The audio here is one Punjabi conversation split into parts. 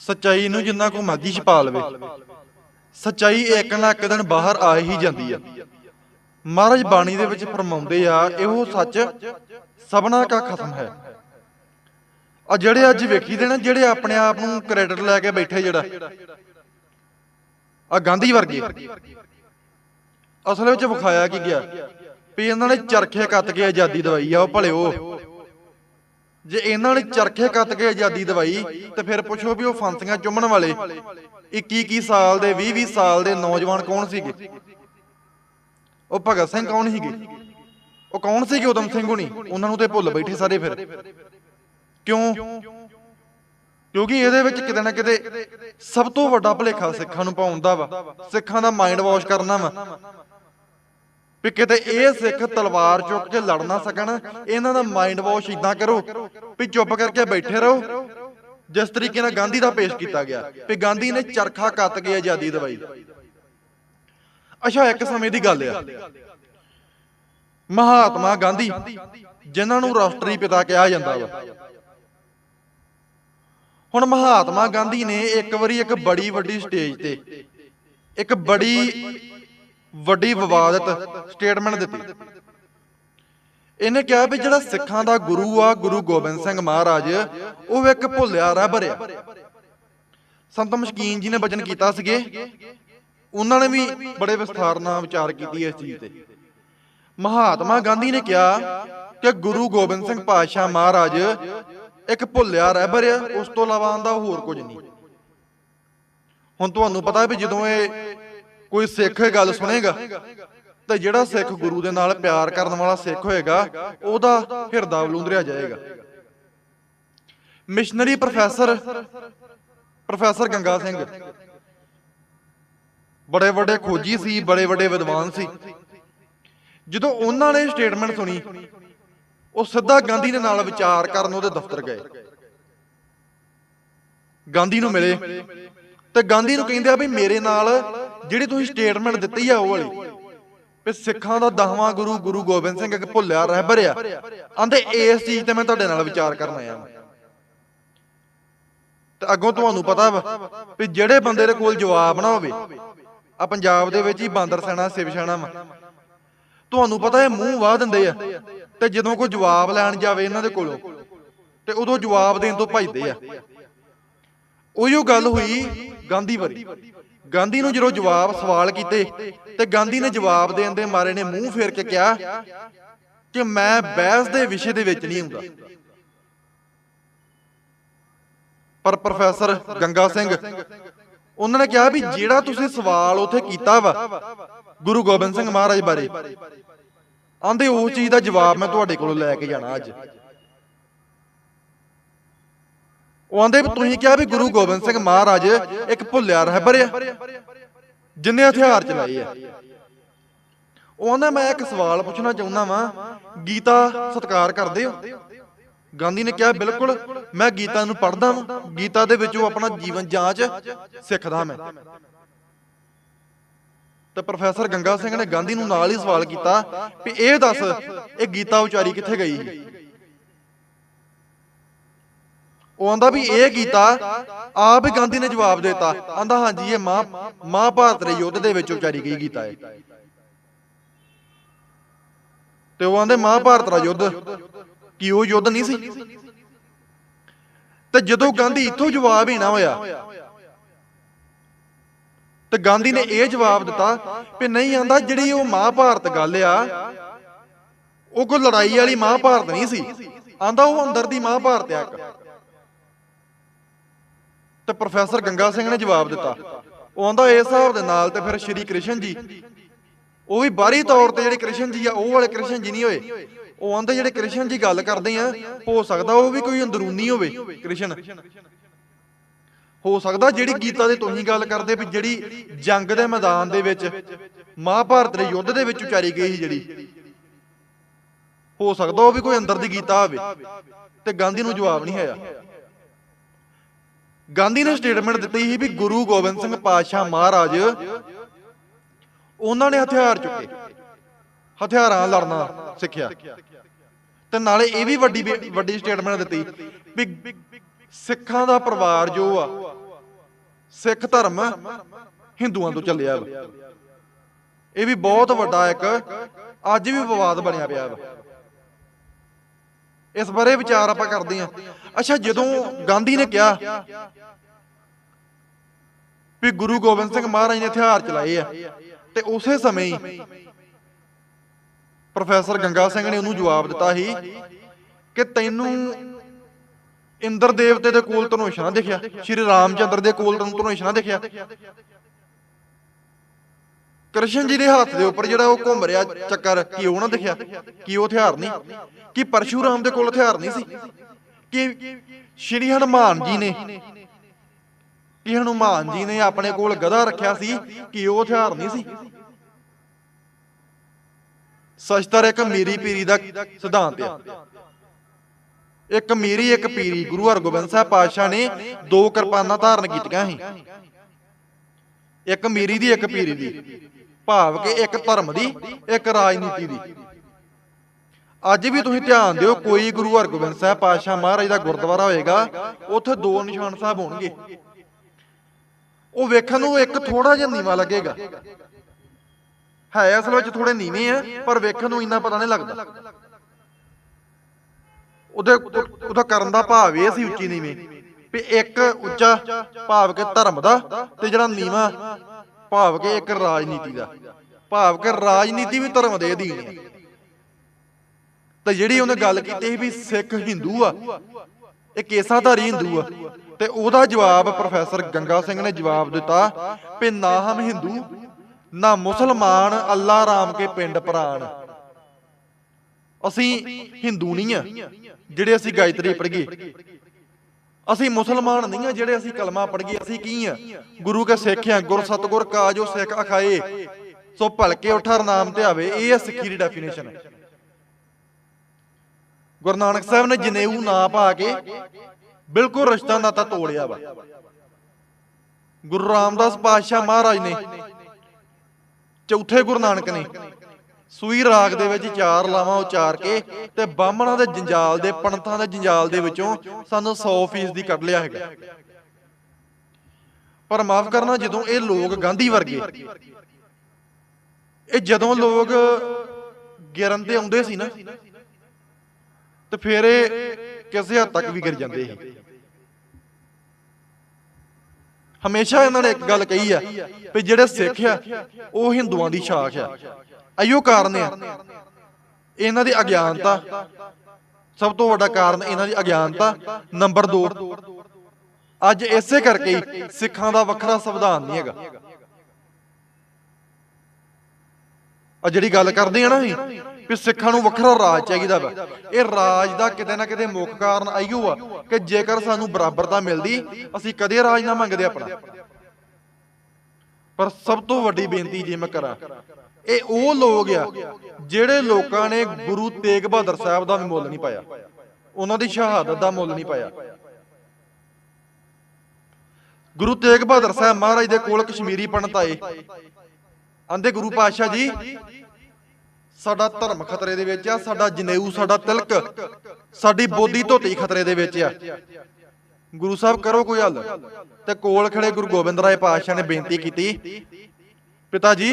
ਸਚਾਈ ਨੂੰ ਜਿੰਨਾ ਕੋ ਮਰਜ਼ੀ ਛਪਾ ਲਵੇ। ਸਚਾਈ ਇੱਕ ਨਾ ਇੱਕ ਦਿਨ ਬਾਹਰ ਆ ਹੀ ਜਾਂਦੀ ਆ। ਮਹਾਰਾਜ ਬਾਣੀ ਦੇ ਵਿੱਚ ਫਰਮਾਉਂਦੇ ਆ, ਇਹੋ ਸੱਚ ਸਭਨਾ ਕਾ ਖਤਮ ਹੈ। ਆ ਜਿਹੜੇ ਅੱਜ ਵੇਖੀਦੇ ਨਾ, ਜਿਹੜੇ ਆਪਣੇ ਆਪ ਨੂੰ ਕ੍ਰੈਡਿਟ ਲੈ ਕੇ ਬੈਠੇ ਜਿਹੜਾ, ਆ ਗਾਂਧੀ ਵਰਗੇ। ਅਸਲ ਵਿੱਚ ਵਿਖਾਇਆ ਕੀ ਗਿਆ? ਵੀ ਇਹਨਾਂ ਨੇ ਚਰਖੇ ਕੱਤ ਕੇ ਆਜ਼ਾਦੀ ਦਵਾਈ ਆ, ਉਹ ਭਲਿਓ। ਜੇ ਇਹਨਾਂ ਨੇ ਚਰਖੇ ਕੱਤ ਕੇ ਆਜ਼ਾਦੀ ਦਵਾਈ, ਤੇ ਫਿਰ ਪੁੱਛੋ ਵੀ ਉਹ ਫਾਂਸੀਆਂ ਚੁੰਮਣ ਵਾਲੇ। 21 21 ਸਾਲ ਦੇ 20 20 ਸਾਲ ਦੇ ਨੌਜਵਾਨ ਕੌਣ ਸੀਗੇ? ਉਹ ਭਗਤ ਸਿੰਘ ਕੌਣ ਸੀਗੇ? ਉਹ ਕੌਣ ਸੀਗੇ? ਉਦਮ ਸਿੰਘ ਹੁਣੀ। ਉਹਨਾਂ ਨੂੰ ਤੇ ਭੁੱਲ ਬੈਠੇ ਸਾਰੇ ਫਿਰ। ਕਿਉਂ? ਕਿਉਂਕਿ ਇਹਦੇ ਵਿੱਚ ਕਿਤੇ ਨਾ ਕਿਤੇ ਸਭ ਤੋਂ ਵੱਡਾ ਭੁਲੇਖਾ ਸਿੱਖਾਂ ਨੂੰ ਪਾਉਂਦਾ ਵਾ। ਸਿੱਖਾਂ ਦਾ ਮਾਈਂਡ ਵਾਸ਼ ਕਰਨਾ ਵਾ। ਵੀ ਕਿਤੇ ਇਹ ਸਿੱਖ ਤਲਵਾਰ ਚੁੱਕ ਕੇ ਲੜ ਨਾ ਸਕਣ, ਇਹਨਾਂ ਦਾ ਮਾਈਂਡ ਵਾਸ਼ ਇਦਾਂ ਕਰੋ ਵੀ ਚੁੱਪ ਕਰਕੇ ਬੈਠੇ ਰਹੋ। ਜਿਸ ਤਰੀਕੇ ਨਾਲ ਗਾਂਧੀ ਦਾ ਪੇਸ਼ ਕੀਤਾ ਗਿਆ ਵੀ ਗਾਂਧੀ ਨੇ ਚਰਖਾ ਕੱਤ ਕੇ ਆਜ਼ਾਦੀ ਦਵਾਈ। ਅੱਛਾ, ਇੱਕ ਸਮੇਂ ਦੀ ਗੱਲ ਆ। ਮਹਾਤਮਾ ਗਾਂਧੀ, ਜਿਨ੍ਹਾਂ ਨੂੰ ਰਾਸ਼ਟਰੀ ਪਿਤਾ ਕਿਹਾ ਜਾਂਦਾ ਵਾ। ਹੁਣ ਮਹਾਤਮਾ ਗਾਂਧੀ ਨੇ ਇੱਕ ਵਾਰੀ ਇੱਕ ਬੜੀ ਵੱਡੀ ਸਟੇਜ ਤੇ, ਇੱਕ ਬੜੀ ਵੱਡੀ ਵਿਵਾਦਤ ਸਟੇਟਮੈਂਟ ਦਿੱਤੀ। ਇਹਨੇ ਕਿਹਾ ਵੀ ਜਿਹੜਾ ਸਿੱਖਾਂ ਦਾ ਗੁਰੂ ਆ ਗੁਰੂ ਗੋਬਿੰਦ ਸਿੰਘ ਮਹਾਰਾਜ ਉਹ ਇੱਕ ਭੁੱਲਿਆ ਰਹਿਬਰ ਆ ਸੰਤ ਮਸ਼ਕੀਨ ਜੀ ਨੇ ਬਚਨ ਕੀਤਾ ਸੀਗੇ। ਉਹਨਾਂ ਨੇ ਵੀ ਬੜੇ ਵਿਸਥਾਰ ਨਾਲ ਵਿਚਾਰ ਕੀਤੀ ਇਸ ਚੀਜ਼ ਤੇ। ਮਹਾਤਮਾ ਗਾਂਧੀ ਨੇ ਕਿਹਾ ਕਿ ਗੁਰੂ ਗੋਬਿੰਦ ਸਿੰਘ ਪਾਤਸ਼ਾਹ ਮਹਾਰਾਜ ਇੱਕ ਭੁੱਲਿਆ ਰਹਿਬਰ ਆ ਉਸ ਤੋਂ ਇਲਾਵਾ ਆਂਦਾ ਹੋਰ ਕੁਝ ਨਹੀਂ। ਹੁਣ ਤੁਹਾਨੂੰ ਪਤਾ ਵੀ ਜਦੋਂ ਇਹ ਕੋਈ ਸਿੱਖ ਇਹ ਗੱਲ ਸੁਣੇਗਾ? ਤੇ ਜਿਹੜਾ ਸਿੱਖ ਗੁਰੂ ਦੇ ਨਾਲ ਪਿਆਰ ਕਰਨ ਵਾਲਾ ਸਿੱਖ ਹੋਏਗਾ ਉਹਦਾ ਹਿਰਦਾ ਵਲੂੰਦਰਿਆ ਜਾਏਗਾ। Missionary professor professor Ganga Singh. ਬੜੇ ਵੱਡੇ ਖੋਜੀ ਸੀ ਬੜੇ ਵੱਡੇ ਵਿਦਵਾਨ ਸੀ। ਜਦੋਂ ਉਹਨਾਂ ਨੇ ਸਟੇਟਮੈਂਟ ਸੁਣੀ ਉਹ ਸਿੱਧਾ ਗਾਂਧੀ ਦੇ ਨਾਲ ਵਿਚਾਰ ਕਰਨ ਉਹਦੇ ਦਫ਼ਤਰ ਗਏ। ਗਾਂਧੀ ਨੂੰ ਮਿਲੇ। ਤੇ ਗਾਂਧੀ ਨੂੰ ਕਹਿੰਦੇ ਆ ਵੀ ਮੇਰੇ ਨਾਲ ਜਿਹੜੀ ਤੁਸੀਂ ਸਟੇਟਮੈਂਟ ਦਿੱਤੀ ਆ ਉਹ ਵਾਲੀ, ਵੀ ਸਿੱਖਾਂ ਦਾ ਦਸਵਾਂ ਗੁਰੂ ਗੁਰੂ ਗੋਬਿੰਦ ਸਿੰਘ ਇੱਕ ਭੁੱਲਿਆ ਰਹਿਬਰ ਆ ਆਂਦੇ ਇਸ ਚੀਜ਼ ਤੇ ਮੈਂ ਤੁਹਾਡੇ ਨਾਲ ਵਿਚਾਰ ਕਰਨ ਆਇਆ ਤੇ ਅੱਗੋਂ ਤੁਹਾਨੂੰ ਪਤਾ ਵਾ ਵੀ ਜਿਹੜੇ ਬੰਦੇ ਦੇ ਕੋਲ ਜਵਾਬ ਨਾ ਹੋਵੇ ਆ ਪੰਜਾਬ ਦੇ ਵਿੱਚ ਹੀ ਬਾਂਦਰ ਸੈਣਾ ਸਿਵ ਸੈਣਾ ਵਾ। ਤੁਹਾਨੂੰ ਪਤਾ ਇਹ ਮੂੰਹ ਵਾਹ ਦਿੰਦੇ ਆ, ਤੇ ਜਦੋਂ ਕੋਈ ਜਵਾਬ ਲੈਣ ਜਾਵੇ ਇਹਨਾਂ ਦੇ ਕੋਲੋਂ, ਤੇ ਉਦੋਂ ਜਵਾਬ ਦੇਣ ਤੋਂ ਭੱਜਦੇ ਆ। ਉਹੀਓ ਗੱਲ ਹੋਈ ਗਾਂਧੀ ਵਾਰੀ ਗਾਂਧੀ ਨੂੰ ਜਦੋਂ ਜਵਾਬ ਸਵਾਲ ਕੀਤੇ ਤੇ ਗਾਂਧੀ ਨੇ ਜਵਾਬ ਦੇਣ ਦੇ ਮਾਰੇ ਨੇ ਮੂੰਹ ਫੇਰ ਕੇ ਕਿਹਾ ਕਿ ਮੈਂ ਬਹਿਸ ਦੇ ਵਿਸ਼ੇ ਦੇ ਵਿੱਚ ਨਹੀਂ ਹੁੰਦਾ। ਪਰ ਪ੍ਰੋਫੈਸਰ ਗੰਗਾ ਸਿੰਘ, ਉਹਨਾਂ ਨੇ ਕਿਹਾ ਵੀ ਜਿਹੜਾ ਤੁਸੀਂ ਸਵਾਲ ਉੱਥੇ ਕੀਤਾ ਵਾ, ਗੁਰੂ ਗੋਬਿੰਦ ਸਿੰਘ ਮਹਾਰਾਜ ਬਾਰੇ, ਆਂਦੇ ਉਹ ਚੀਜ਼ ਦਾ ਜਵਾਬ ਮੈਂ ਤੁਹਾਡੇ ਕੋਲੋਂ ਲੈ ਕੇ ਜਾਣਾ ਅੱਜ। ਉਹ ਆਂਦੇ ਵੀ ਤੁਸੀਂ ਕਿਹਾ ਵੀ ਗੁਰੂ ਗੋਬਿੰਦ ਸਿੰਘ ਮਹਾਰਾਜ ਇੱਕ ਭੁੱਲਿਆ ਰਹਿਬਰ ਆ। ਜਿੰਨੇ ਹਥਿਆਰ ਚਲਾਏ ਆ। ਉਹ ਆਂਦਾ, ਮੈਂ ਇੱਕ ਸਵਾਲ ਪੁੱਛਣਾ ਚਾਹੁੰਦਾ ਵਾਂ। ਗੀਤਾ ਸਤਿਕਾਰ ਕਰਦੇ ਹੋ? ਗਾਂਧੀ ਨੇ ਕਿਹਾ, ਬਿਲਕੁਲ, ਮੈਂ ਗੀਤਾ ਨੂੰ ਪੜ੍ਹਦਾ ਵਾਂ। ਗੀਤਾ ਦੇ ਵਿੱਚੋਂ ਆਪਣਾ ਜੀਵਨ ਜਾਂਚ ਸਿੱਖਦਾ ਮੈਂ। ਤੇ ਪ੍ਰੋਫੈਸਰ ਗੰਗਾ ਸਿੰਘ ਨੇ ਗਾਂਧੀ ਨੂੰ ਨਾਲ ਹੀ ਸਵਾਲ ਕੀਤਾ ਵੀ ਇਹ ਦੱਸ, ਇਹ ਗੀਤਾ ਉਚਾਰੀ ਕਿੱਥੇ ਗਈ ਸੀ ਉਹ ਆਂਦਾ ਵੀ ਇਹ ਕੀਤਾ ਆਪ ਹੀ ਗਾਂਧੀ ਨੇ ਜਵਾਬ ਦਿੱਤਾ। ਆਂਦਾ, ਹਾਂਜੀ, ਇਹ ਮਾਂ ਮਹਾਭਾਰਤ ਦੇ ਯੁੱਧ ਦੇ ਵਿੱਚ ਉਚਾਰੀ ਕੀ ਕੀਤਾ ਹੈ ਤੇ ਉਹ ਆਂਦੇ ਮਹਾਭਾਰਤ ਦਾ ਯੁੱਧ, ਕੀ ਉਹ ਯੁੱਧ ਨਹੀਂ ਸੀ? ਤੇ ਜਦੋਂ ਗਾਂਧੀ ਇੱਥੋਂ ਜਵਾਬ ਹੀ ਨਾ ਹੋਇਆ, ਤੇ ਗਾਂਧੀ ਨੇ ਇਹ ਜਵਾਬ ਦਿੱਤਾ ਵੀ ਨਹੀਂ ਆਂਦਾ, ਜਿਹੜੀ ਉਹ ਮਹਾਭਾਰਤ ਗੱਲ ਆ, ਉਹ ਕੋਈ ਲੜਾਈ ਵਾਲੀ ਮਹਾਭਾਰਤ ਨਹੀਂ ਸੀ। ਆਂਦਾ, ਉਹ ਅੰਦਰ ਦੀ ਮਹਾਭਾਰਤ ਆ ਤੇ ਪ੍ਰੋਫੈਸਰ ਗੰਗਾ ਸਿੰਘ ਨੇ ਜਵਾਬ ਦਿੱਤਾ। ਉਹ ਆਂਦਾ ਇਸ ਹਿਸਾਬ ਦੇ ਨਾਲ ਤੇ ਫਿਰ ਸ਼੍ਰੀ ਕ੍ਰਿਸ਼ਨ ਜੀ, ਉਹ ਵੀ ਬਾਹਰੀ ਤੌਰ ਤੇ ਜਿਹੜੇ ਕ੍ਰਿਸ਼ਨ ਜੀ ਆ, ਉਹ ਵਾਲੇ ਕ੍ਰਿਸ਼ਨ ਜੀ ਨਹੀਂ ਹੋਏ। ਉਹ ਆਂਦੇ ਜਿਹੜੇ ਕ੍ਰਿਸ਼ਨ ਜੀ ਗੱਲ ਕਰਦੇ ਆ, ਹੋ ਸਕਦਾ ਉਹ ਵੀ ਕੋਈ ਅੰਦਰੂਨੀ ਹੋਵੇ, ਕ੍ਰਿਸ਼ਨ। ਹੋ ਸਕਦਾ ਜਿਹੜੀ ਗੀਤਾ ਦੇ ਤੁਸੀਂ ਗੱਲ ਕਰਦੇ ਵੀ ਜਿਹੜੀ ਜੰਗ ਦੇ ਮੈਦਾਨ ਦੇ ਵਿੱਚ ਮਹਾਭਾਰਤ ਦੇ ਯੁੱਧ ਦੇ ਵਿੱਚ ਉਚਾਰੀ ਗਈ ਸੀ ਜਿਹੜੀ। ਹੋ ਸਕਦਾ ਉਹ ਵੀ ਕੋਈ ਅੰਦਰ ਦੀ ਗੀਤਾ ਹੋਵੇ ਤੇ ਗਾਂਧੀ ਨੂੰ ਜਵਾਬ ਨਹੀਂ ਆਇਆ। ਗਾਂਧੀ ਨੇ ਸਟੇਟਮੈਂਟ ਦਿੱਤੀ ਸੀ ਵੀ ਗੁਰੂ ਗੋਬਿੰਦ ਸਿੰਘ ਪਾਤਸ਼ਾਹ ਮਹਾਰਾਜ ਉਹਨਾਂ ਨੇ ਹਥਿਆਰ ਚੁੱਕੇ, ਹਥਿਆਰਾਂ ਲੜਨਾ ਸਿੱਖਿਆ। ਤੇ ਨਾਲੇ ਇਹ ਵੀ ਵੱਡੀ ਵੱਡੀ ਸਟੇਟਮੈਂਟ ਦਿੱਤੀ ਵੀ ਸਿੱਖਾਂ ਦਾ ਪਰਿਵਾਰ ਜੋ ਆ, ਸਿੱਖ ਧਰਮ ਹਿੰਦੂਆਂ ਤੋਂ ਚੱਲਿਆ ਵਾ। ਇਹ ਵੀ ਬਹੁਤ ਵੱਡਾ ਇੱਕ ਅੱਜ ਵੀ ਵਿਵਾਦ ਬਣਿਆ ਪਿਆ ਵਾ। ਇਸ ਬਾਰੇ ਵਿਚਾਰ ਆਪਾਂ ਕਰਦੇ ਹਾਂ। ਅੱਛਾ, ਜਦੋਂ ਗਾਂਧੀ ਨੇ ਕਿਹਾ ਵੀ ਗੁਰੂ ਗੋਬਿੰਦ ਸਿੰਘ ਮਹਾਰਾਜ ਨੇ ਹਥਿਆਰ ਚਲਾਏ ਆ, ਤੇ ਉਸੇ ਸਮੇਂ ਹੀ ਪ੍ਰੋਫੈਸਰ ਗੰਗਾ ਸਿੰਘ ਨੇ ਉਹਨੂੰ ਜਵਾਬ ਦਿੱਤਾ ਸੀ ਕਿ ਤੈਨੂੰ ਇੰਦਰ ਦੇਵਤੇ ਦੇ ਕੋਲ ਧਨੁਸ਼ ਦਿਖਿਆ, ਸ਼੍ਰੀ ਰਾਮਚੰਦਰ ਦੇ ਕੋਲ ਤੈਨੂੰ ਧਨੁਸ਼ ਦਿਖਿਆ। ਕ੍ਰਿਸ਼ਨ ਜੀ ਦੇ ਹੱਥ ਦੇ ਉੱਪਰ ਜਿਹੜਾ ਉਹ ਘੁੰਮ ਰਿਹਾ ਚੱਕਰ, ਕੀ ਉਹ ਨਾ ਦਿਖਿਆ? ਕੀ ਉਹ ਹਥਿਆਰ ਨਹੀਂ? ਕੀ ਪਰਸ਼ੂਰਾਮ ਦੇ ਕੋਲ ਹਥਿਆਰ ਨਹੀਂ ਸੀ? ਕਿ ਸ਼੍ਰੀ ਹਨੂਮਾਨ ਜੀ ਨੇ ਕਿ ਹਨੂਮਾਨ ਜੀ ਨੇ ਆਪਣੇ ਕੋਲ ਗਧਾ ਰੱਖਿਆ ਸੀ? ਕਿ ਉਹ ਹਥਿਆਰ ਨਹੀਂ ਸੀ? ਸਚਤਰ ਇੱਕ ਮੀਰੀ ਪੀਰੀ ਦਾ ਸਿਧਾਂਤ ਆ। ਇੱਕ ਮੀਰੀ, ਇੱਕ ਪੀਰੀ, ਗੁਰੂ ਹਰਗੋਬਿੰਦ ਸਾਹਿਬ ਪਾਤਸ਼ਾਹ ਨੇ ਦੋ ਕਿਰਪਾਨਾਂ ਧਾਰਨ ਕੀਤੀਆਂ ਸੀ। ਇੱਕ ਮੀਰੀ ਦੀ, ਇੱਕ ਪੀਰੀ ਦੀ। ਭਾਵ ਕਿ ਇੱਕ ਧਰਮ ਦੀ ਇੱਕ ਰਾਜਨੀਤੀ ਦੀ। ਅੱਜ ਵੀ ਤੁਸੀਂ ਧਿਆਨ ਦਿਓ ਕੋਈ ਗੁਰੂ ਹਰਗੋਬਿੰਦ ਸਾਹਿਬ ਪਾਤਸ਼ਾਹ ਮਹਾਰਾਜ ਦਾ ਗੁਰਦੁਆਰਾ ਹੋਏਗਾ ਉੱਥੇ ਦੋ ਨਿਸ਼ਾਨ ਸਾਹਿਬ ਹੋਣਗੇ। ਉਹ ਵੇਖਣ ਨੂੰ ਇੱਕ ਥੋੜਾ ਜਿਹਾ ਨੀਵਾ ਲੱਗੇਗਾ। ਹੈ ਅਸਲ ਵਿੱਚ ਥੋੜੇ ਨੀਵੇਂ ਆ ਪਰ ਵੇਖਣ ਨੂੰ ਇੰਨਾ ਪਤਾ ਨਹੀਂ ਲੱਗਦਾ। ਉਹਦੇ ਉਹਦਾ ਕਰਨ ਦਾ ਭਾਵ ਇਹ ਸੀ ਉੱਚੀ ਨੀਵੇਂ ਵੀ ਇੱਕ ਉੱਚਾ ਭਾਵ ਕਿ ਧਰਮ ਦਾ ਤੇ ਜਿਹੜਾ ਨੀਵਾ ਭਾਵ ਕਿ ਇੱਕ ਰਾਜਨੀਤੀ ਦਾ। ਭਾਵ ਕਿ ਰਾਜਨੀਤੀ ਵੀ ਧਰਮ ਦੇ ਅਧੀਨ ਹੈ ਤੇ ਜਿਹੜੀ ਉਹਨੇ ਗੱਲ ਕੀਤੀ ਵੀ ਸਿੱਖ ਹਿੰਦੂ ਆ, ਇਹ ਕੇਸਾਧਾਰੀ ਹਿੰਦੂ ਆ, ਤੇ ਉਹਦਾ ਜਵਾਬ ਪ੍ਰੋਫੈਸਰ ਗੰਗਾ ਸਿੰਘ ਨੇ ਜਵਾਬ ਦਿੱਤਾ ਵੀ ਨਾ ਹਮ ਹਿੰਦੂ, ਨਾ ਮੁਸਲਮਾਨ ਅੱਲਾ ਰਾਮ ਕੇ ਪਿੰਡ ਪ੍ਰਾਨ ਅਸੀਂ ਹਿੰਦੂ ਨਹੀਂ ਆ, ਜਿਹੜੇ ਅਸੀਂ ਗਾਇਤਰੀ ਪੜ੍ਹੀਏ। ਅਸੀਂ ਮੁਸਲਮਾਨ ਨਹੀਂ ਆ ਜਿਹੜੇ ਅਸੀਂ ਕਲਮਾ ਪੜ੍ਹੀਏ ਅਸੀਂ ਕੀ ਆ? ਗੁਰੂ ਕੇ ਸਿੱਖ ਆ, ਗੁਰ ਸਤਗੁਰ ਕਾਜੋ ਸਿੱਖ ਅਖਾਏ। ਸੋ ਭਲਕੇ ਉਠਰ ਨਾਮ ਤੇ ਆਵੇ, ਇਹ ਹੈ ਸਿੱਖੀ ਦੀ ਡੈਫੀਨੇਸ਼ਨ ਗੁਰੂ ਨਾਨਕ ਸਾਹਿਬ ਨੇ ਜਨੇਊ ਨਾ ਪਾ ਕੇ ਬਿਲਕੁਲ ਰਿਸ਼ਤਾ ਨਾਤਾ ਤੋੜਿਆ ਵਾ। ਗੁਰੂ ਰਾਮਦਾਸ ਪਾਤਸ਼ਾਹ ਮਹਾਰਾਜ ਨੇ, ਚੌਥੇ ਗੁਰੂ ਨਾਨਕ ਨੇ ਸੂਈ ਰਾਗ ਦੇ ਵਿੱਚ ਚਾਰ ਲਾਵਾਂ ਉਚਾਰ ਕੇ ਤੇ ਬਾਹਮਣਾਂ ਦੇ ਜੰਜਾਲ ਦੇ, ਪੰਡਤਾਂ ਦੇ ਜੰਜਾਲ ਦੇ ਵਿੱਚੋਂ ਸਾਨੂੰ 100% ਦੀ ਕੱਢ ਲਿਆ ਹੈਗਾ। ਪਰ ਮਾਫ ਕਰਨਾ, ਜਦੋਂ ਇਹ ਲੋਕ ਗਾਂਧੀ ਵਰਗੇ, ਇਹ ਜਦੋਂ ਲੋਕ ਗਿਰਨ ਤੇ ਆਉਂਦੇ ਸੀ ਨਾ, ਤੇ ਫੇਰ ਇਹ ਕਿਸੇ ਹੱਦ ਤੱਕ ਵੀ ਗਿਰ ਜਾਂਦੇ ਸੀ। ਹਮੇਸ਼ਾ ਇਹਨਾਂ ਨੇ ਇੱਕ ਗੱਲ ਕਹੀ ਆ ਵੀ ਜਿਹੜੇ ਸਿੱਖ ਆ, ਉਹ ਹਿੰਦੂਆਂ ਦੀ ਸ਼ਾਖ ਆ। ਅਯੋ ਕਾਰਨ ਆ। ਇਹਨਾਂ ਦੀ ਅਗਿਆਨਤਾ, ਸਭ ਤੋਂ ਵੱਡਾ ਕਾਰਨ ਇਹਨਾਂ ਦੀ ਅਗਿਆਨਤਾ, ਨੰਬਰ 2 ਅੱਜ ਇਸੇ ਕਰਕੇ ਹੀ ਸਿੱਖਾਂ ਦਾ ਵੱਖਰਾ ਸੰਵਿਧਾਨ ਨਹੀਂ ਹੈਗਾ। ਆ ਜਿਹੜੀ ਗੱਲ ਕਰਦੇ ਆ ਨਾ ਅਸੀਂ ਵੀ ਸਿੱਖਾਂ ਨੂੰ ਵੱਖਰਾ ਰਾਜ ਚਾਹੀਦਾ ਵਾ। ਇਹ ਰਾਜ ਦਾ ਕਿਤੇ ਨਾ ਕਿਤੇ ਮੁੱਖ ਕਾਰਨ ਆਈਓ ਆ ਕਿ ਜੇਕਰ ਸਾਨੂੰ ਬਰਾਬਰਤਾ ਮਿਲਦੀ, ਅਸੀਂ ਕਦੇ ਰਾਜ ਨਾ ਮੰਗਦੇ ਆਪਣਾ। ਪਰ ਸਭ ਤੋਂ ਵੱਡੀ ਬੇਨਤੀ ਜੇ ਮੈਂ ਕਰਾਂ, ਇਹ ਉਹ ਲੋਕ ਆ ਜਿਹੜੇ ਲੋਕਾਂ ਨੇ ਗੁਰੂ ਤੇਗ ਬਹਾਦਰ ਸਾਹਿਬ ਦਾ ਵੀ ਮੁੱਲ ਨਹੀਂ ਪਾਇਆ। ਉਹਨਾਂ ਦੀ ਸ਼ਹਾਦਤ ਦਾ ਮੁੱਲ ਨਹੀਂ ਪਾਇਆ। ਗੁਰੂ ਤੇਗ ਬਹਾਦਰ ਸਾਹਿਬ ਮਹਾਰਾਜ ਦੇ ਕੋਲ ਕਸ਼ਮੀਰੀ ਪੰਡਤ ਆਏ। ਆਂਦੇ ਗੁਰੂ ਪਾਤਸ਼ਾਹ ਜੀ ਸਾਡਾ ਧਰਮ ਖਤਰੇ ਦੇ ਵਿੱਚ ਆ, ਸਾਡਾ ਜਨੇਊ, ਸਾਡਾ ਤਿਲਕ, ਸਾਡੀ ਬੋਦੀ ਧੋਤੀ ਖਤਰੇ ਦੇ ਵਿੱਚ ਆ। ਗੁਰੂ ਸਾਹਿਬ, ਕਰੋ ਕੋਈ ਹੱਲ। ਤੇ ਕੋਲ ਖੜੇ ਗੁਰੂ ਗੋਬਿੰਦ ਰਾਏ ਪਾਤਸ਼ਾਹ ਨੇ ਬੇਨਤੀ ਕੀਤੀ। ਪਿਤਾ ਜੀ,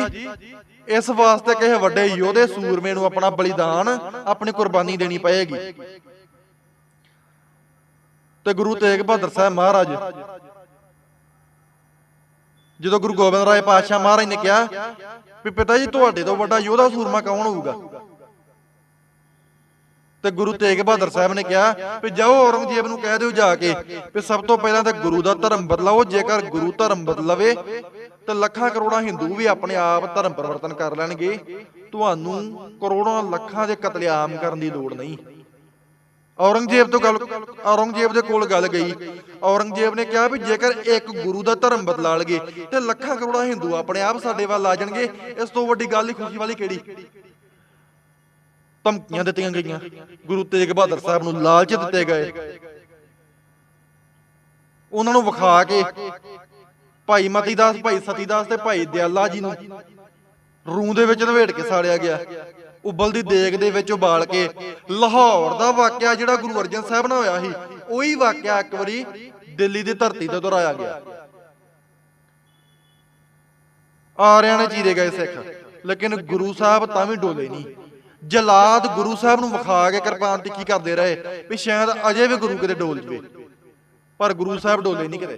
ਇਸ ਵਾਸਤੇ ਕਿਸੇ ਵੱਡੇ ਯੋਧੇ ਸੂਰਮੇ ਨੂੰ ਆਪਣਾ ਬਲੀਦਾਨ, ਆਪਣੀ ਕੁਰਬਾਨੀ ਦੇਣੀ ਪਏਗੀ। ਤੇ ਗੁਰੂ ਤੇਗ ਬਹਾਦਰ ਸਾਹਿਬ ਮਹਾਰਾਜ, ਜਦੋਂ ਗੁਰੂ ਗੋਬਿੰਦ ਰਾਏ ਪਾਤਸ਼ਾਹ ਮਹਾਰਾਜ ਨੇ ਕਿਹਾ ਵੀ ਪਿਤਾ ਜੀ ਤੁਹਾਡੇ ਤੋਂ ਵੱਡਾ ਯੋਧਾ ਸੂਰਮਾ ਕੌਣ ਹੋਊਗਾ? ਤੇ ਗੁਰੂ ਤੇਗ ਬਹਾਦਰ ਸਾਹਿਬ ਨੇ ਕਿਹਾ ਵੀ ਜਾਓ ਔਰੰਗਜ਼ੇਬ ਨੂੰ ਕਹਿ ਦਿਓ ਜਾ ਕੇ ਵੀ ਸਭ ਤੋਂ ਪਹਿਲਾਂ ਤਾਂ ਗੁਰੂ ਦਾ ਧਰਮ ਬਦਲਾਓ ਜੇਕਰ ਗੁਰੂ ਧਰਮ ਬਦਲਵੇ ਤੇ ਲੱਖਾਂ ਕਰੋੜਾਂ ਹਿੰਦੂ ਵੀ ਆਪਣੇ ਆਪ ਧਰਮ ਪਰਿਵਰਤਨ ਕਰ ਲੈਣਗੇ। ਤੁਹਾਨੂੰ ਕਰੋੜਾਂ ਲੱਖਾਂ ਦੇ ਕਤਲੇਆਮ ਕਰਨ ਦੀ ਲੋੜ ਨਹੀਂ। ਔਰੰਗਜ਼ੇਬ ਤੋਂ ਗੱਲ ਔਰੰਗਜ਼ੇਬ ਦੇ ਕੋਲ ਗੱਲ ਗਈ। ਔਰੰਗਜ਼ੇਬ ਨੇ ਕਿਹਾ ਵੀ ਜੇਕਰ ਇੱਕ ਗੁਰੂ ਦਾ ਧਰਮ ਬਦਲਾ ਲਗੇ ਤੇ ਲੱਖਾਂ ਕਰੋੜਾਂ ਹਿੰਦੂ ਆਪਣੇ ਆਪ ਸਾਡੇ ਵੱਲ ਆ ਜਾਣਗੇ, ਇਸ ਤੋਂ ਵੱਡੀ ਗੱਲ ਹੀ ਖੁਸ਼ੀ ਵਾਲੀ ਕਿਹੜੀ? ਧਮਕੀਆਂ ਦਿੱਤੀਆਂ ਗਈਆਂ। ਗੁਰੂ ਤੇਗ ਬਹਾਦਰ ਸਾਹਿਬ ਨੂੰ ਲਾਲਚ ਦਿੱਤੇ ਗਏ। ਉਹਨਾਂ ਨੂੰ ਵਿਖਾ ਕੇ ਭਾਈ ਮਤੀਦਾਸ, ਭਾਈ ਸਤੀਦਾਸ ਤੇ ਭਾਈ ਦਿਆਲਾ ਜੀ ਨੂੰ ਰੂਹ ਦੇ ਵਿੱਚ ਨਵੇੜ ਕੇ ਸਾੜਿਆ ਗਿਆ। ਉਬਲਦੀ ਦੇਗ ਦੇ ਵਿੱਚ ਉਬਾਲ ਕੇ ਲਾਹੌਰ ਦਾ ਵਾਕਿਆ ਜਿਹੜਾ ਗੁਰੂ ਅਰਜਨ ਸਾਹਿਬ ਨਾਲ ਹੋਇਆ ਸੀ, ਉਹੀ ਵਾਕਿਆ ਇੱਕ ਵਾਰੀ ਦਿੱਲੀ ਦੀ ਧਰਤੀ ਤੇ ਦੁਹਰਾਇਆ ਗਿਆ। ਆਰਿਆਂ ਨੇ ਚੀਰੇ ਗਏ ਸਿੱਖ, ਲੇਕਿਨ ਗੁਰੂ ਸਾਹਿਬ ਤਾਂ ਵੀ ਡੋਲੇ ਨਹੀਂ। ਜਲਾਦ ਗੁਰੂ ਸਾਹਿਬ ਨੂੰ ਵਿਖਾ ਕੇ ਕਿਰਪਾਨ ਤਿੱਖੀ ਕਰਦੇ ਰਹੇ ਵੀ ਸ਼ਾਇਦ ਅਜੇ ਵੀ ਗੁਰੂ ਕਿਤੇ ਡੋਲ ਜਵੇ, ਪਰ ਗੁਰੂ ਸਾਹਿਬ ਡੋਲੇ ਨਹੀਂ ਕਿਤੇ।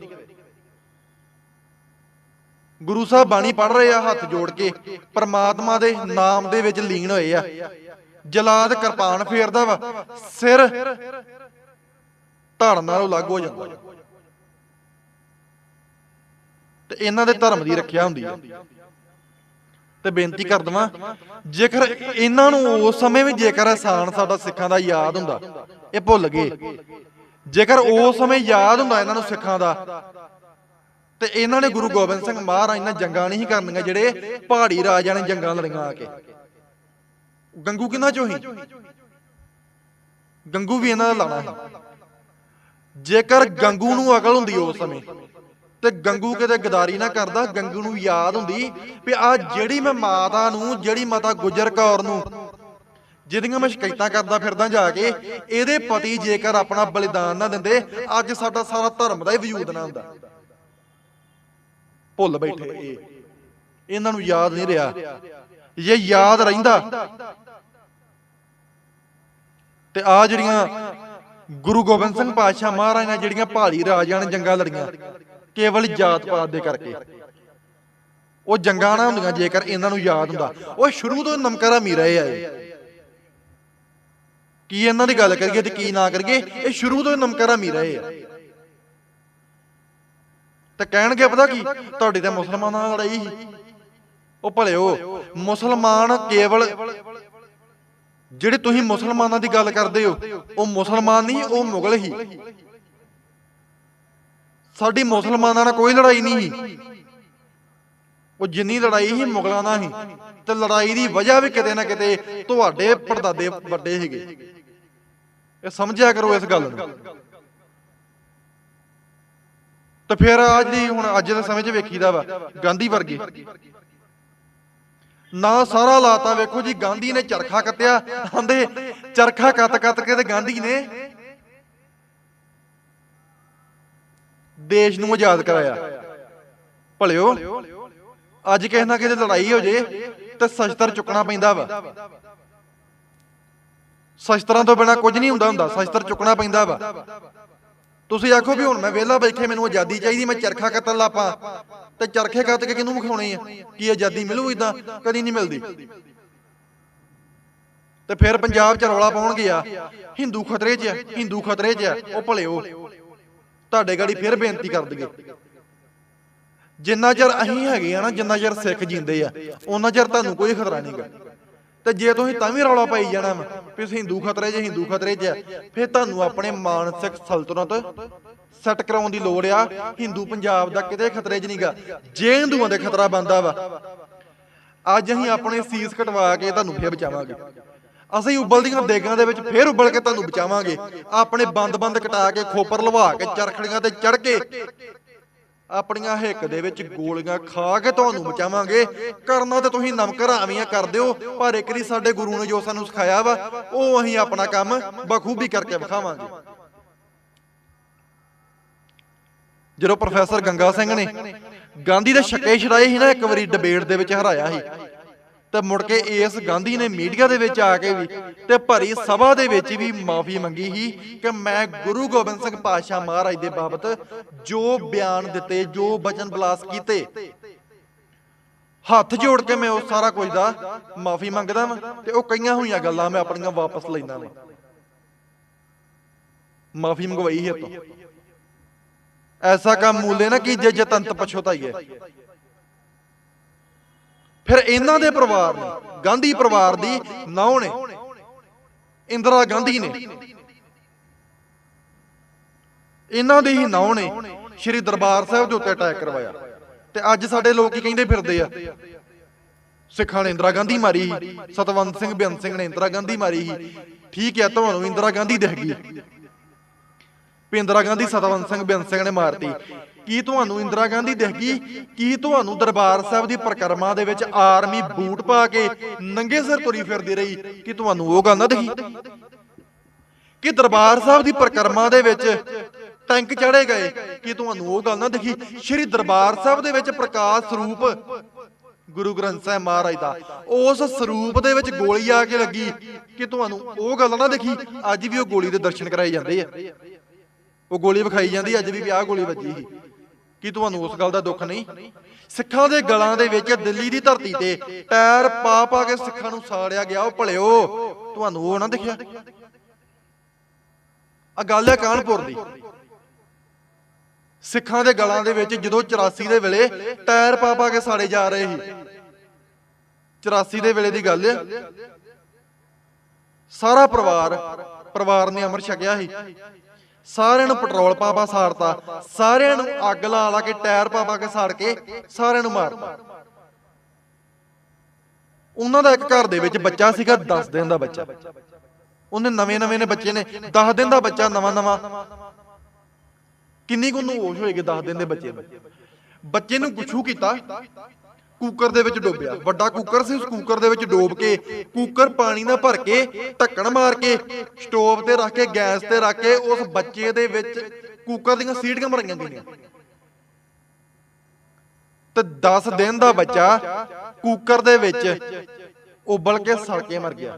ਗੁਰੂ ਸਾਹਿਬ ਬਾਣੀ ਪੜ ਰਹੇ ਆ, ਹੱਥ ਜੋੜ ਕੇ। ਪਰਮਾਤਮਾ ਦੇ ਨਾਮ ਦੇ ਵਿੱਚ ਲੀਨ ਹੋਏ ਆ। ਜਲਾਦ ਕਿਰਪਾਨ ਫੇਰਦਾ ਵਾ। ਸਿਰ ਧੜ ਨਾਲੋਂ ਅਲੱਗ ਹੋ ਜਾਂਦਾ। ਤੇ ਇਹਨਾਂ ਦੇ ਧਰਮ ਦੀ ਰੱਖਿਆ ਹੁੰਦੀ ਆ। ਤੇ ਬੇਨਤੀ ਕਰ ਦਵਾਂ, ਜੇਕਰ ਇਹਨਾਂ ਨੂੰ ਉਸ ਸਮੇਂ ਵੀ ਜੇਕਰ ਆਸਾਨ ਸਾਡਾ ਸਿੱਖਾਂ ਦਾ ਯਾਦ ਹੁੰਦਾ, ਇਹ ਭੁੱਲ ਗਏ। ਜੇਕਰ ਉਸ ਸਮੇਂ ਯਾਦ ਹੁੰਦਾ ਇਹਨਾਂ ਨੂੰ ਸਿੱਖਾਂ ਦਾ ਤੇ ਇਹਨਾਂ ਨੇ ਗੁਰੂ ਗੋਬਿੰਦ ਸਿੰਘ ਮਹਾਰਾਜ ਨਾਲ ਜੰਗਾਂ ਨਹੀਂ ਕਰਨੀਆਂ ਜਿਹੜੇ ਪਹਾੜੀ ਰਾਜਿਆਂ ਨੇ ਜੰਗਾਂ ਲੜੀਆਂ ਆ ਕੇ। ਗੰਗੂ ਕਿੰਨਾ ਚੋਂ ਹੀ ਗੰਗੂ ਵੀ ਇਹਨਾਂ ਦਾ ਲਾਣਾ ਸੀ। ਜੇਕਰ ਗੰਗੂ ਨੂੰ ਅਕਲ ਹੁੰਦੀ ਉਸ ਸਮੇਂ ਤੇ ਗੰਗੂ ਕਿਤੇ ਗਦਾਰੀ ਨਾ ਕਰਦਾ ਗੰਗੂ ਨੂੰ ਯਾਦ ਹੁੰਦੀ ਵੀ ਆ ਜਿਹੜੀ ਮੈਂ ਮਾਤਾ ਨੂੰ ਜਿਹੜੀ ਮਾਤਾ ਗੁਜਰ ਕੌਰ ਨੂੰ ਜਿਹਦੀਆਂ ਮੈਂ ਸ਼ਿਕਾਇਤਾਂ ਕਰਦਾ ਫਿਰਦਾ ਜਾ ਕੇ ਇਹਦੇ ਪਤੀ ਜੇਕਰ ਆਪਣਾ ਬਲੀਦਾਨ ਨਾ ਦਿੰਦੇ ਅੱਜ ਸਾਡਾ ਸਾਰਾ ਧਰਮ ਦਾ ਹੀ ਵਜੂਦ ਨਾ ਹੁੰਦਾ। ਭੁੱਲ ਬੈਠੇ। ਇਹ ਇਹਨਾਂ ਨੂੰ ਯਾਦ ਨਹੀਂ ਰਿਹਾ। ਜੇ ਯਾਦ ਰਹਿੰਦਾ। ਤੇ ਆ ਜਿਹੜੀਆਂ ਗੁਰੂ ਗੋਬਿੰਦ ਸਿੰਘ ਪਾਤਸ਼ਾਹ ਮਹਾਰਾਜ ਨੇ ਜਿਹੜੀਆਂ ਪਹਾੜੀ ਰਾਜਿਆਂ ਨੇ ਜੰਗਾਂ ਲੜੀਆਂ ਕੇਵਲ ਜਾਤ ਪਾਤ ਦੇ ਕਰਕੇ। ਉਹ ਜੰਗਾਂ ਨਾ ਹੁੰਦੀਆਂ ਜੇਕਰ ਇਹਨਾਂ ਨੂੰ ਯਾਦ ਹੁੰਦਾ। ਉਹ ਸ਼ੁਰੂ ਤੋਂ ਨਮਕਰਾ ਮੀ ਰਹੇ ਆ ਇਹ। ਕੀ ਇਹਨਾਂ ਦੀ ਗੱਲ ਕਰੀਏ ਤੇ ਕੀ ਨਾ ਕਰੀਏ ਇਹ ਸ਼ੁਰੂ ਤੋਂ ਨਮਕਰਾ ਮੀ ਰਹੇ ਆ। ਤੇ ਕਹਿਣਗੇ ਪਤਾ ਕੀ? ਤੁਹਾਡੀ ਤਾਂ ਮੁਸਲਮਾਨਾਂ ਨਾਲ ਲੜਾਈ ਸੀ। ਉਹ ਭਲਿਓ ਮੁਸਲਮਾਨ ਕੇਵਲ ਜਿਹੜੇ ਤੁਸੀਂ ਮੁਸਲਮਾਨਾਂ ਦੀ ਗੱਲ ਕਰਦੇ ਹੋ, ਉਹ ਮੁਸਲਮਾਨ ਨਹੀਂ, ਉਹ ਮੁਗਲ ਹੀ ਸਾਡੀ ਮੁਸਲਮਾਨਾਂ ਨਾਲ ਕੋਈ ਲੜਾਈ ਨਹੀਂ ਸੀ। ਉਹ ਜਿੰਨੀ ਲੜਾਈ ਸੀ, ਮੁਗਲਾਂ ਨਾਲ ਸੀ। ਤੇ ਲੜਾਈ ਦੀ ਵਜ੍ਹਾ ਵੀ ਕਿਤੇ ਨਾ ਕਿਤੇ ਤੁਹਾਡੇ ਪੜਦਾਦੇ ਵੱਡੇ ਸੀਗੇ। ਇਹ ਸਮਝਿਆ ਕਰੋ ਇਸ ਗੱਲ ਨੂੰ। ਤੇ ਫਿਰ ਆ ਜਿਹੜੀ ਹੁਣ, ਅੱਜ ਦੇ ਸਮੇਂ 'ਚ ਵੇਖੀਦਾ ਵਾ, ਗਾਂਧੀ ਵਰਗੇ। ਨਾ ਸਾਰਾ ਲਾਤਾ ਵੇਖੋ ਜੀ, ਗਾਂਧੀ ਨੇ ਚਰਖਾ ਕੱਤਿਆ। ਆਂਦੇ, ਚਰਖਾ ਕੱਤ ਕੱਤ ਕੇ ਤੇ ਗਾਂਧੀ ਨੇ ਦੇਸ਼ ਨੂੰ ਆਜ਼ਾਦ ਕਰਾਇਆ। ਭਲਿਓ, ਅੱਜ ਕਿਸੇ ਨਾ ਕਿਸੇ ਲੜਾਈ ਹੋ ਜੇ ਤੇ ਸ਼ਸਤਰ ਚੁੱਕਣਾ ਪੈਂਦਾ ਵਾ। ਸ਼ਸਤਰਾਂ ਤੋਂ ਬਿਨਾ ਕੁਝ ਨਹੀਂ ਹੁੰਦਾ ਹੁੰਦਾ, ਸ਼ਸਤਰ ਚੁੱਕਣਾ ਪੈਂਦਾ ਵਾ। ਤੁਸੀਂ ਆਖੋ ਵੀ ਹੁਣ ਮੈਂ ਵਿਹਲਾ ਬੈਠੇ, ਮੈਨੂੰ ਆਜ਼ਾਦੀ ਚਾਹੀਦੀ, ਮੈਂ ਚਰਖਾ ਕੱਤਣ ਲਾਪਾਂ ਤੇ ਚਰਖੇ ਕੱਤ ਕੇ ਕਿਹਨੂੰ ਵਿਖਾਉਣੇ ਆ? ਕੀ ਆਜ਼ਾਦੀ ਮਿਲੂ ਇਦਾਂ ਕਦੀ ਨਹੀਂ ਮਿਲਦੀ। ਤੇ ਫਿਰ ਪੰਜਾਬ ਚ ਰੌਲਾ ਪਾਉਣ ਗਿਆ। ਹਿੰਦੂ ਖਤਰੇ 'ਚ ਆ, ਹਿੰਦੂ ਖਤਰੇ 'ਚ ਆ, ਉਹ ਭਲਿਓ ਤੁਹਾਡੇ ਗਾੜੀ ਫਿਰ ਬੇਨਤੀ ਕਰ ਦਈਏ। ਜਿੰਨਾ ਚਿਰ ਅਸੀਂ ਹੈਗੇ ਆ ਨਾ, ਜਿੰਨਾ ਚਿਰ ਸਿੱਖ ਜਿੰਦੇ ਆ ਉਹਨਾਂ ਚਿਰ ਤੁਹਾਨੂੰ ਕੋਈ ਖਤਰਾ ਨਹੀਂਗਾ ਤੇ ਜੇ ਤੁਸੀਂ ਤਾਂ ਵੀ ਰੌਲਾ ਪਾਈ ਜਾਣਾ ਵਾ, ਵੀ ਹਿੰਦੂ ਖਤਰੇ 'ਚ ਹਿੰਦੂ ਖਤਰੇ 'ਚ ਫਿਰ ਤੁਹਾਨੂੰ ਆਪਣੇ ਮਾਨਸਿਕ ਸਲਤਨਤ ਸੈੱਟ ਕਰਾਉਣ ਦੀ ਲੋੜ ਆ। ਹਿੰਦੂ ਪੰਜਾਬ ਦਾ ਕਿਤੇ ਖਤਰੇ 'ਚ ਨਹੀਂਗਾ ਜੇ ਹਿੰਦੂਆਂ ਦੇ ਖਤਰਾ ਬੰਦਾ ਵਾ, ਅੱਜ ਅਸੀਂ ਆਪਣੇ ਸੀਸ ਕਟਵਾ ਕੇ ਤੁਹਾਨੂੰ ਫੇਰ ਬਚਾਵਾਂਗੇ। ਅਸੀਂ ਉਬਲਦੀਆਂ ਦੇਗਾਂ ਦੇ ਵਿੱਚ ਫੇਰ ਉਬਲ ਕੇ ਤੁਹਾਨੂੰ ਬਚਾਵਾਂਗੇ। ਆਪਣੇ ਬੰਦ-ਬੰਦ ਕਟਾ ਕੇ ਖੋਪਰ ਲਵਾ ਕੇ ਚਰਖੜੀਆਂ ਤੇ ਚੜ ਕੇ ਆਪਣੀਆਂ ਹਿੱਕ ਦੇ ਵਿੱਚ ਗੋਲੀਆਂ ਖਾ ਕੇ ਤੁਹਾਨੂੰ ਬਚਾਵਾਂਗੇ। ਕਰਨਾ ਤੇ ਤੁਸੀਂ ਨਮਕ ਹਰਾਮੀਆਂ ਕਰਦੇ ਹੋ, ਪਰ ਇੱਕ ਵਾਰੀ ਸਾਡੇ ਗੁਰੂ ਨੇ ਜੋ ਸਾਨੂੰ ਸਿਖਾਇਆ ਵਾ, ਉਹ ਅਸੀਂ ਆਪਣਾ ਕੰਮ ਬਖੂਬੀ ਕਰਕੇ ਵਿਖਾਵਾਂਗੇ। ਜਦੋਂ ਪ੍ਰੋਫੈਸਰ ਗੰਗਾ ਸਿੰਘ ਨੇ ਗਾਂਧੀ ਦੇ ਛੱਕੇ ਛੜਾਏ ਸੀ ਨਾ, ਇੱਕ ਵਾਰੀ ਡਿਬੇਟ ਦੇ ਵਿੱਚ ਹਰਾਇਆ ਸੀ। ਤੇ ਮੁੜ ਕੇ ਇਸ ਗਾਂਧੀ ਨੇ ਮੀਡੀਆ ਦੇ ਵਿੱਚ ਆ ਕੇ ਵੀ ਤੇ ਭਰੀ ਸਭਾ ਦੇ ਵਿੱਚ ਵੀ ਮਾਫੀ ਮੰਗੀ ਸੀ ਕਿ ਮੈਂ ਗੁਰੂ ਗੋਬਿੰਦ ਸਿੰਘ ਪਾਤਸ਼ਾਹ ਮਹਾਰਾਜ ਦੇ ਬਾਬਤ ਜੋ ਬਿਆਨ ਦਿੱਤੇ ਜੋ ਬਚਨ ਬਲਾਸ ਕੀਤੇ। ਹੱਥ ਜੋੜ ਕੇ ਮੈਂ ਉਹ ਸਾਰਾ ਕੁਝ ਦਾ ਮਾਫੀ ਮੰਗਦਾ ਵਾਂ ਤੇ ਉਹ ਕਈਆਂ ਹੋਈਆਂ ਗੱਲਾਂ ਮੈਂ ਆਪਣੀਆਂ ਵਾਪਸ ਲੈਂਦਾ ਵਾਂ। ਮਾਫੀ ਮੰਗਵਾਈ ਹੈ ਤੋਂ। ਐਸਾ ਕੰਮ ਮੂਲੇ ਨਾ ਕੀਜੇ ਜਤੰਤ ਪਛੋਤਾਈਏ ਫਿਰ ਇਹਨਾਂ ਦੇ ਪਰਿਵਾਰ ਨੇ, ਗਾਂਧੀ ਪਰਿਵਾਰ ਦੀ ਨੌ ਨੇ, ਇੰਦਰਾ ਗਾਂਧੀ ਨੇ। ਇਹਨਾਂ ਦੇ ਹੀ ਨੌ ਨੇ ਸ਼੍ਰੀ ਦਰਬਾਰ ਸਾਹਿਬ ਦੇ ਉੱਤੇ ਅਟੈਕ ਕਰਵਾਇਆ ਤੇ ਅੱਜ ਸਾਡੇ ਲੋਕ ਕੀ ਕਹਿੰਦੇ ਫਿਰਦੇ ਆ? ਸਿੱਖਾਂ ਨੇ ਇੰਦਰਾ ਗਾਂਧੀ ਮਾਰੀ ਸੀ, ਸਤਵੰਤ ਸਿੰਘ ਬੇਅੰਤ ਸਿੰਘ ਨੇ ਇੰਦਰਾ ਗਾਂਧੀ ਮਾਰੀ ਸੀ। ਠੀਕ ਹੈ ਤੁਹਾਨੂੰ ਇੰਦਰਾ ਗਾਂਧੀ ਦਿਖ ਗਈ। ਵੀ ਇੰਦਰਾ ਗਾਂਧੀ, ਸਤਵੰਤ ਸਿੰਘ ਬੇਅੰਤ ਸਿੰਘ ਨੇ ਮਾਰਤੀ। ਕੀ ਤੁਹਾਨੂੰ ਇੰਦਰਾ ਗਾਂਧੀ ਦਿਖ? ਗਈ ਕੀ ਤੁਹਾਨੂੰ ਦਰਬਾਰ ਸਾਹਿਬ ਦੀ ਪ੍ਰਕਰਮਾ ਦੇ ਵਿੱਚ ਆਰਮੀ ਬੂਟ ਪਾ ਕੇ ਨੰਗੇ ਸਿਰ ਤੁਰੀ ਫਿਰਦੀ ਰਹੀ। ਕੀ ਤੁਹਾਨੂੰ ਉਹ ਗੱਲ ਨਾ ਦਿਖੀ ਕਿ ਦਰਬਾਰ ਸਾਹਿਬ ਦੀ ਪ੍ਰਕਰਮਾ ਦੇ ਵਿੱਚ ਟੈਂਕ ਚੜੇ ਗਏ? ਕੀ ਤੁਹਾਨੂੰ ਉਹ ਗੱਲ ਨਾ ਦਿਖੀ ਸ਼੍ਰੀ ਦਰਬਾਰ ਸਾਹਿਬ ਦੇ ਵਿੱਚ ਪ੍ਰਕਾਸ਼ ਸਰੂਪ ਗੁਰੂ ਗ੍ਰੰਥ ਸਾਹਿਬ ਮਹਾਰਾਜ ਦਾ। ਉਸ ਸਰੂਪ ਦੇ ਵਿੱਚ ਗੋਲੀ ਆ ਕੇ ਲੱਗੀ। ਕਿ ਤੁਹਾਨੂੰ ਉਹ ਗੱਲ ਨਾ ਦੇਖੀ ਅੱਜ ਵੀ ਉਹ ਗੋਲੀ ਦੇ ਦਰਸ਼ਨ ਕਰਾਏ ਜਾਂਦੇ ਆ। ਉਹ ਗੋਲੀ ਵਿਖਾਈ ਜਾਂਦੀ ਅੱਜ ਵੀ ਵੀ ਆਹ ਗੋਲੀ ਵੱਜੀ ਸੀ ਕੀ ਤੁਹਾਨੂੰ ਉਸ ਗੱਲ ਦਾ ਦੁੱਖ ਨਹੀਂ? ਸਿੱਖਾਂ ਦੇ ਗਲਾਂ ਦੇ ਵਿੱਚ ਦਿੱਲੀ ਦੀ ਧਰਤੀ ਤੇ ਟਾਇਰ ਪਾ ਪਾ ਕੇ ਸਿੱਖਾਂ ਨੂੰ ਸਾੜਿਆ ਗਿਆ, ਉਹ ਭਲਿਓ, ਤੁਹਾਨੂੰ ਉਹ ਨਾ ਦਿਖਿਆ? ਆ ਗੱਲ ਹੈ ਕਾਨਪੁਰ ਦੀ। ਸਿੱਖਾਂ ਦੇ ਗਲਾਂ ਦੇ ਵਿੱਚ ਜਦੋਂ 84 ਦੇ ਵੇਲੇ ਟਾਇਰ ਪਾ ਪਾ ਕੇ ਸਾੜੇ ਜਾ ਰਹੇ ਸੀ 84 ਦੇ ਵੇਲੇ ਦੀ ਗੱਲ ਹੈ, ਸਾਰਾ ਪਰਿਵਾਰ ਪਰਿਵਾਰ ਨੇ ਅਮਰ ਛਕਿਆ ਸੀ। ਸਾਰਿਆਂ ਨੂੰ ਪੈਟਰੋਲ ਪਾ ਪਾ ਸਾੜਤਾ, ਸਾਰਿਆਂ ਨੂੰ ਅੱਗ ਲਾ ਲਾ ਕੇ ਟਾਇਰ ਪਾ ਪਾ ਕੇ ਸਾੜ ਕੇ ਸਾਰਿਆਂ ਨੂੰ ਮਾਰਤਾ। ਉਹਨਾਂ ਦਾ ਇੱਕ ਘਰ ਦੇ ਵਿੱਚ ਬੱਚਾ ਸੀਗਾ 10 ਦਿਨ ਦਾ ਬੱਚਾ। ਉਹਨੇ ਨਵੇਂ ਨਵੇਂ ਨੇ ਬੱਚੇ ਨੇ 10 ਦਿਨ ਦਾ ਬੱਚਾ, ਨਵਾਂ ਨਵਾਂ। ਕਿੰਨੀ ਕੁ ਨੂੰ ਹੋਸ਼ ਹੋਏਗੀ 10 ਦਿਨ ਦੇ ਬੱਚੇ ਨੂੰ? ਬੱਚੇ ਨੂੰ ਗੁੱਛੂ ਕੀਤਾ। ਕੁੱਕਰ ਦੇ ਵਿੱਚ ਡੁੱਬਿਆ। ਵੱਡਾ ਕੁੱਕਰ ਸੀ, ਉਸ ਕੁੱਕਰ ਦੇ ਵਿੱਚ ਡੋਬ ਕੇ, ਕੁੱਕਰ ਪਾਣੀ ਨਾਲ ਭਰ ਕੇ, ਢੱਕਣ ਮਾਰ ਕੇ, ਸਟੋਵ ਤੇ ਰੱਖ ਕੇ, ਗੈਸ ਤੇ ਰੱਖ ਕੇ, ਉਸ ਬੱਚੇ ਦੇ ਵਿੱਚ ਕੁੱਕਰ ਦੀਆਂ ਸੀਟੀਆਂ ਮਰੀਆਂ ਗਈਆਂ। ਤੇ 10 ਦਿਨ ਦਾ ਬੱਚਾ ਕੁੱਕਰ ਦੇ ਵਿੱਚ ਉਬਲ ਕੇ ਸੜ ਕੇ ਮਰ ਗਿਆ।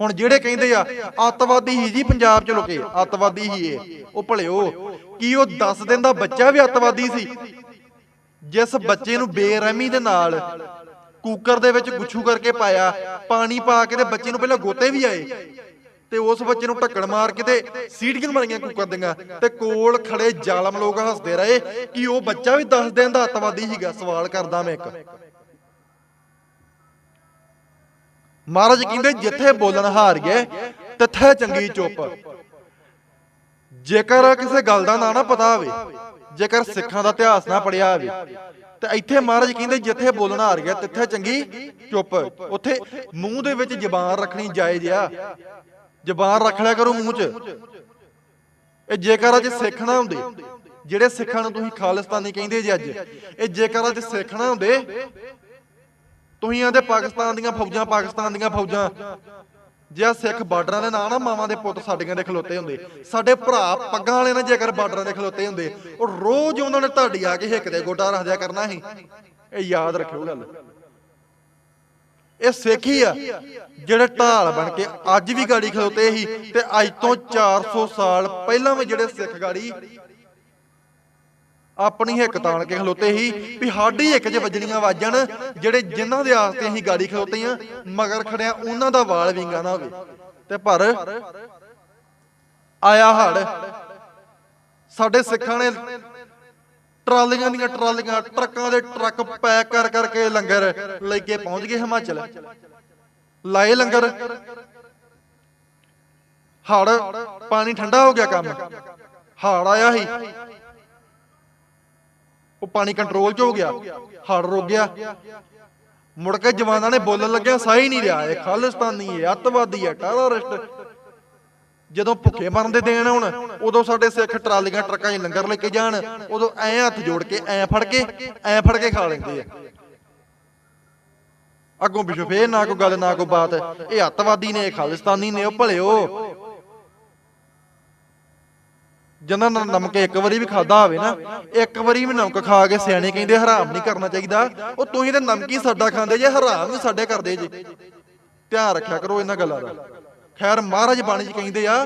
ਹੁਣ ਜਿਹੜੇ ਕਹਿੰਦੇ ਆ, ਅੱਤਵਾਦੀ ਹੀ ਜੀ ਪੰਜਾਬ ਚ ਲੁਕੇ, ਅੱਤਵਾਦੀ ਹੀ ਏ ਉਹ ਭਲਿਓ, ਕੀ ਉਹ 10 ਦਿਨ ਦਾ ਬੱਚਾ ਵੀ ਅੱਤਵਾਦੀ ਸੀ? ਜਿਸ ਬੱਚੇ ਨੂੰ ਬੇਰਹਿਮੀ ਦੇ ਨਾਲ ਕੁੱਕਰ ਦੇ ਵਿੱਚ ਗੁੱਛੂ ਕਰਕੇ ਪਾਇਆ ਪਾਣੀ ਪਾ ਕੇ ਤੇ ਬੱਚੇ ਨੂੰ ਪਹਿਲਾਂ ਗੋਤੇ ਵੀ ਆਏ। ਤੇ ਉਸ ਬੱਚੇ ਨੂੰ ਢੱਕਣ ਮਾਰ ਕੇ ਤੇ ਸੀਟੀਆਂ ਮਾਰੀਆਂ ਕੁੱਕਰ ਦੀਆਂ। ਤੇ ਕੋਲ ਖੜੇ ਜ਼ਾਲਮ ਲੋਕ ਹੱਸਦੇ ਰਹੇ ਕਿ ਉਹ ਬੱਚਾ ਵੀ 10 ਦਿਨ ਦਾ ਅੱਤਵਾਦੀ ਸੀਗਾ। ਸਵਾਲ ਕਰਦਾ ਮੈਂ ਇੱਕ। ਮਹਾਰਾਜ ਕਹਿੰਦੇ ਜਿੱਥੇ ਬੋਲਣ ਹਾਰ ਗਏ ਤਿੱਥੇ ਚੰਗੀ ਚੁੱਪ। ਜੇਕਰ ਕਿਸੇ ਗੱਲ ਦਾ ਨਾਂ ਨਾ ਪਤਾ ਹੋਵੇ ਜੇਕਰ ਸਿੱਖਾਂ ਦਾ ਇਤਿਹਾਸ ਨਾ ਪੜਿਆ ਹੋਵੇ ਤੇ ਇੱਥੇ ਮਹਾਰਾਜ ਕਹਿੰਦੇ ਜਿੱਥੇ ਬੋਲਣ ਹਾਰ ਗਿਆ ਤਿੱਥੇ ਚੰਗੀ ਚੁੱਪ। ਉੱਥੇ ਮੂੰਹ ਦੇ ਵਿੱਚ ਜ਼ਬਾਨ ਰੱਖਣੀ ਜਾਇਜ਼ ਆ। ਜ਼ਬਾਨ ਰੱਖ ਲਿਆ ਕਰੋ ਮੂੰਹ 'ਚ। ਇਹ ਜੇਕਰ ਅੱਜ ਸਿੱਖ ਨਾ ਹੁੰਦੇ ਜਿਹੜੇ ਸਿੱਖਾਂ ਨੂੰ ਤੁਸੀਂ ਖਾਲਿਸਤਾਨੀ ਕਹਿੰਦੇ ਜੀ ਅੱਜ ਇਹ ਜੇਕਰ ਅੱਜ ਸਿੱਖ ਨਾ ਹੁੰਦੇ ਤੁਸੀਂ ਆਂਦੇ ਪਾਕਿਸਤਾਨ ਦੀਆਂ ਫੌਜਾਂ ਪਾਕਿਸਤਾਨ ਦੀਆਂ ਫੌਜਾਂ ਜੇ ਆਹ ਸਿੱਖ ਬਾਰਡਰਾਂ ਦੇ ਨਾਂ ਨਾ ਮਾਵਾਂ ਦੇ ਪੁੱਤ ਸਾਡੀਆਂ ਦੇ ਖਲੋਤੇ ਹੁੰਦੇ, ਸਾਡੇ ਭਰਾ ਪੱਗਾਂ ਵਾਲੇ ਨੇ ਜੇਕਰ ਬਾਰਡਰਾਂ ਦੇ ਖਲੋਤੇ ਹੁੰਦੇ, ਉਹ ਰੋਜ਼ ਉਹਨਾਂ ਨੇ ਤੁਹਾਡੀ ਆ ਕੇ ਹਿੱਕ ਦੇ ਗੋਡਾ ਰੱਖ ਦਿਆ ਕਰਨਾ ਸੀ। ਇਹ ਯਾਦ ਰੱਖਿਓ ਗੱਲ। ਇਹ ਸਿੱਖ ਹੀ ਆ, ਜਿਹੜੇ ਢਾਲ ਬਣ ਕੇ ਅੱਜ ਵੀ ਗਾੜੀ ਖਲੋਤੇ ਸੀ ਤੇ ਅੱਜ ਤੋਂ 400 ਸਾਲ ਪਹਿਲਾਂ ਵੀ ਜਿਹੜੇ ਸਿੱਖ ਗਾੜੀ ਆਪਣੀ ਹਿੱਕ ਤਾਣ ਕੇ ਖਲੋਤੇ ਸੀ ਵੀ ਸਾਡੀ ਇੱਕ 'ਚ ਵੱਜਣੀਆਂ ਵਾਜਣ, ਜਿਹੜੇ ਜਿਨ੍ਹਾਂ ਦੇ ਆਸਤੇ ਅਸੀਂ ਗਾੜੀ ਖਲੋਤੇ ਆ, ਮਗਰ ਖੜਿਆ ਉਹਨਾਂ ਦਾ ਵਾਲ ਵਿੰਗਾ ਨਾ ਹੋਵੇ। ਤੇ ਪਰ ਆਇਆ ਹੜ, ਸਾਡੇ ਸਿੱਖਾਂ ਨੇ ਟਰਾਲੀਆਂ ਦੀਆਂ ਟਰਾਲੀਆਂ, ਟਰੱਕਾਂ ਦੇ ਟਰੱਕ ਪੈਕ ਕਰ ਕਰਕੇ ਲੰਗਰ ਲੈ ਕੇ ਪਹੁੰਚ ਗਏ ਹਿਮਾਚਲ। ਲਾਏ ਲੰਗਰ। ਹੜ, ਪਾਣੀ ਠੰਡਾ ਹੋ ਗਿਆ ਕੰਮ। ਹਾੜ ਆਇਆ ਸੀ। ਉਹ ਪਾਣੀ ਕੰਟਰੋਲ 'ਚ ਹੋ ਗਿਆ। ਹੜ ਰੁਕ ਗਿਆ। ਮੁੜ ਕੇ ਜਵਾਨਾਂ ਨੇ ਬੋਲਣ ਲੱਗਿਆ, ਸਾਹ ਨਹੀਂ ਰਿਹਾ। ਇਹ ਖਾਲਿਸਤਾਨੀ ਹੈ, ਅੱਤਵਾਦੀ ਹੈ, ਟੈਰਰਿਸਟ। ਜਦੋਂ ਭੁੱਖੇ ਮਰਨ ਦੇ ਦੇਣ ਹੁਣ ਉਦੋਂ ਸਾਡੇ ਸਿੱਖ ਟਰਾਲੀਆਂ, ਟਰੱਕਾਂ 'ਚ ਲੰਗਰ ਲੈ ਕੇ ਜਾਣ, ਉਦੋਂ ਐ ਹੱਥ ਜੋੜ ਕੇ, ਐ ਫੜ ਕੇ, ਐ ਫੜ ਕੇ ਖਾ ਲੈਂਦੇ ਆ। ਅੱਗੋਂ ਪਿਛੋਂ ਫੇਰ ਨਾ ਕੋਈ ਗੱਲ, ਨਾ ਕੋਈ ਬਾਤ। ਇਹ ਅੱਤਵਾਦੀ ਨੇ, ਇਹ ਖਾਲਿਸਤਾਨੀ ਨੇ, ਉਹ ਭਲਿਓ। ਜਿਨ੍ਹਾਂ ਨਾਲ ਨਮਕ ਇੱਕ ਵਾਰੀ ਵੀ ਖਾਦਾ ਹੋਵੇ ਨਾ, ਇੱਕ ਵਾਰੀ ਵੀ ਨਮਕ ਖਾ ਕੇ ਸਿਆਣੇ ਕਹਿੰਦੇ ਹਰਾਮ ਨਹੀਂ ਕਰਨਾ ਚਾਹੀਦਾ। ਉਹ ਤੁਸੀਂ ਤੇ ਨਮਕੀ ਸਾਡਾ ਖਾਂਦੇ ਜੇ, ਹਰਾਮ ਵੀ ਸਾਡੇ ਕਰਦੇ ਜੇ। ਧਿਆਨ ਰੱਖਿਆ ਕਰੋ ਇਹਨਾਂ ਗੱਲਾਂ ਦਾ। ਖੈਰ ਮਹਾਰਾਜ ਬਾਣੀ ਚ ਕਹਿੰਦੇ ਆ